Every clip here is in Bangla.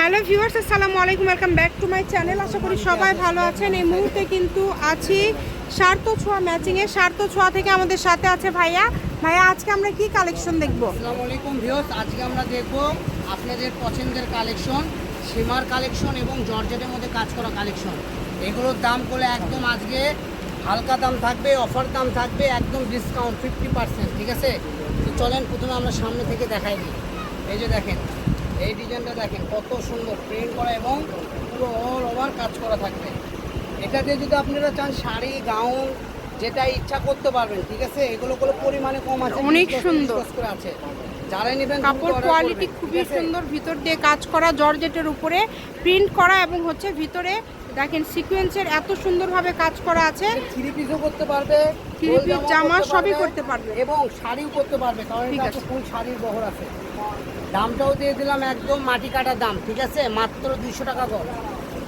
হ্যালো ভিউয়ার্স, আসসালামু আলাইকুম, welcome back to my channel. আশা করি সবাই ভালো আছেন। এই মুহূর্তে কিন্তু আছি সার্থ ছোঁয়া ম্যাচিংয়ে সার্থ ছোঁয়া থেকে আমাদের সাথে আছে ভাইয়া। ভাইয়া, আজকে আমরা কি কালেকশন দেখব? আসসালামু আলাইকুম ভিউয়ার্স, আজকে আমরা দেখব আপনাদের পছন্দের কালেকশন সীমার কালেকশন এবং জর্জেটের মধ্যে কাজ করা কালেকশন এগুলোর দাম করলে একদম আজকে হালকা দাম থাকবে অফার দাম থাকবে, একদম ডিসকাউন্ট ফিফটি পার্সেন্ট ঠিক আছে? তো চলেন, প্রথমে আমরা সামনে থেকে দেখাই দিই। এই যে দেখেন এই ডিজাইনটা দেখেন কত সুন্দর প্রিন্ট করা এবং পুরো অল ওভার কাজ করা থাকবে। এটা দিয়ে যদি আপনারা চান শাড়ি গাউন যেটা ইচ্ছা করতে পারবেন ঠিক আছে? এগুলো কোনো পরিমাণে কম আছে অনেক সুন্দর। করে আছে। যারাই নেবেন কাপড় কোয়ালিটি খুবই সুন্দর ভিতর দিয়ে কাজ করা জর্জেটের উপরে প্রিন্ট করা এবং হচ্ছে ভিতরে দেখেন সিকোয়েন্সের এত সুন্দরভাবে কাজ করা আছে। থ্রি পিসও করতে পারবে piece জামাও জামা সবই করতে পারবে। এবং শাড়িও করতে পারবে কারণ এটা ফুল শাড়ির বহর আছে। দামটাও দিয়ে দিলাম একদম মাটি কাটার দাম ঠিক আছে? মাত্র দুইশো টাকা গজ।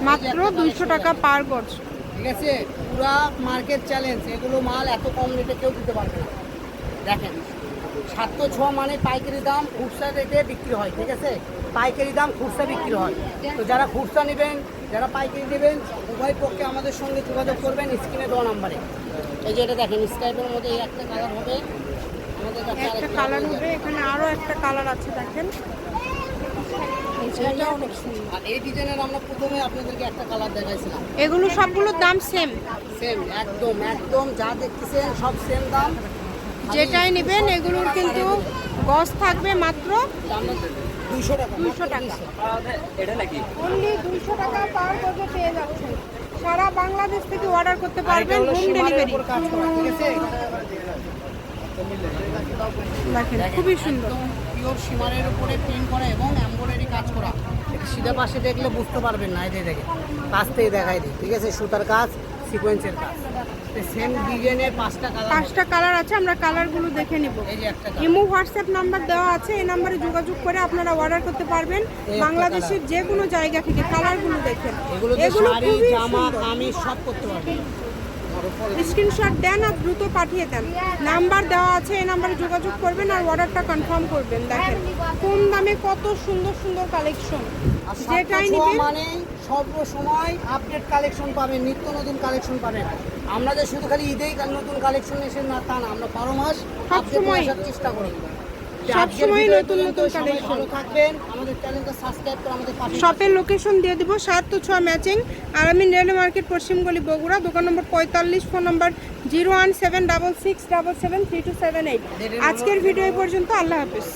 মাত্র দুইশো টাকা পার গজ। ঠিক আছে? পুরা মার্কেট চ্যালেঞ্জ এগুলো মাল এত কম রেটে কেউ দিতে পারবে না। দেখেন সাতশো ছ মানে পাইকারি দাম খুচরা রেটে বিক্রি হয় ঠিক আছে? পাইকারি দাম খুচরা বিক্রি হয়। তো যারা খুচরা নেবেন যারা পাইকারি নেবেন উভয় পক্ষে আমাদের সঙ্গে যোগাযোগ করবেন স্ক্রিনে দেওয়া নাম্বারে। এই যে এটা দেখেন স্কাইপের মধ্যে এই একটা কালার হবে। আমাদের কাছে একটা কালার হবে এখানে আরও একটা কালার আছে দেখেন। এটা অনেক সুন্দর। আর এই ডিজাইনের আমরা প্রথমে আপনাদেরকে একটা কালার দেখাইছিলাম। এগুলো সবগুলোর দাম সেম সেম একদম একদম যা দেখতেছেন সব সেম দাম। যেটাই নেবেন এগুলোর কিন্তু গজ থাকবে মাত্র টাকা। 200 টাকা। 200 এটা নাকি? অনলি দুইশো টাকা পার গজে পেয়ে যাচ্ছেন। সারা বাংলাদেশ থেকে অর্ডার করতে পারবেন হোম ডেলিভারি কাজ করা, ঠিক আছে? দেখেন খুবই সুন্দর। পিওর সীমারের উপরে প্রিন্ট করা এবং এমব্রয়ডারি কাজ করা। সিধা পাশে দেখলে বুঝতে পারবেন না এই যে দেখে কাছ থেকে দেখাই দিই ঠিক আছে? সুতার কাজ সিকোয়েন্সের কাজ। সেম ডিজাইনের পাঁচটা কালার পাঁচটা কালার আছে আমরা কালারগুলো দেখে নিব। ইমো হোয়াটসঅ্যাপ নাম্বার দেওয়া আছে এই নাম্বারে যোগাযোগ করে আপনারা অর্ডার করতে পারবেন। বাংলাদেশের যে কোনো জায়গা থেকে কালারগুলো দেখেন। এগুলো খুবই জামা কামিজ সব করতে পারবেন। স্ক্রিনশট দেন আর দ্রুত পাঠিয়ে দেন। নাম্বার দেওয়া আছে এই নাম্বারে যোগাযোগ করবেন আর অর্ডারটা কনফার্ম করবেন। দেখেন কম দামে কত সুন্দর সুন্দর কালেকশন যেটাই নেবেন মানে সব সময় আপডেট কালেকশন পাবেন নিত্য নতুন কালেকশন পাবেন আমরা যে শুধু খালি ঈদেই নতুন কালেকশন এসে না তা না আমরা বারো মাস আপডেট আসার চেষ্টা করি সব আজকের ভিডিও নতুন নতুন থাকবেন আমাদের চ্যানেলটা সাবস্ক্রাইব করে আমাদের পাশে শপের লোকেশন দিয়ে দিব সাত তো ছয় ম্যাচিং আরামিন রেলওয়ে মার্কেট পশ্চিমগলি বগুড়া দোকান নম্বর পঁয়তাল্লিশ phone number zero one seven double six double seven three two seven eight আজকের ভিডিও পর্যন্ত আল্লাহ হাফিজ।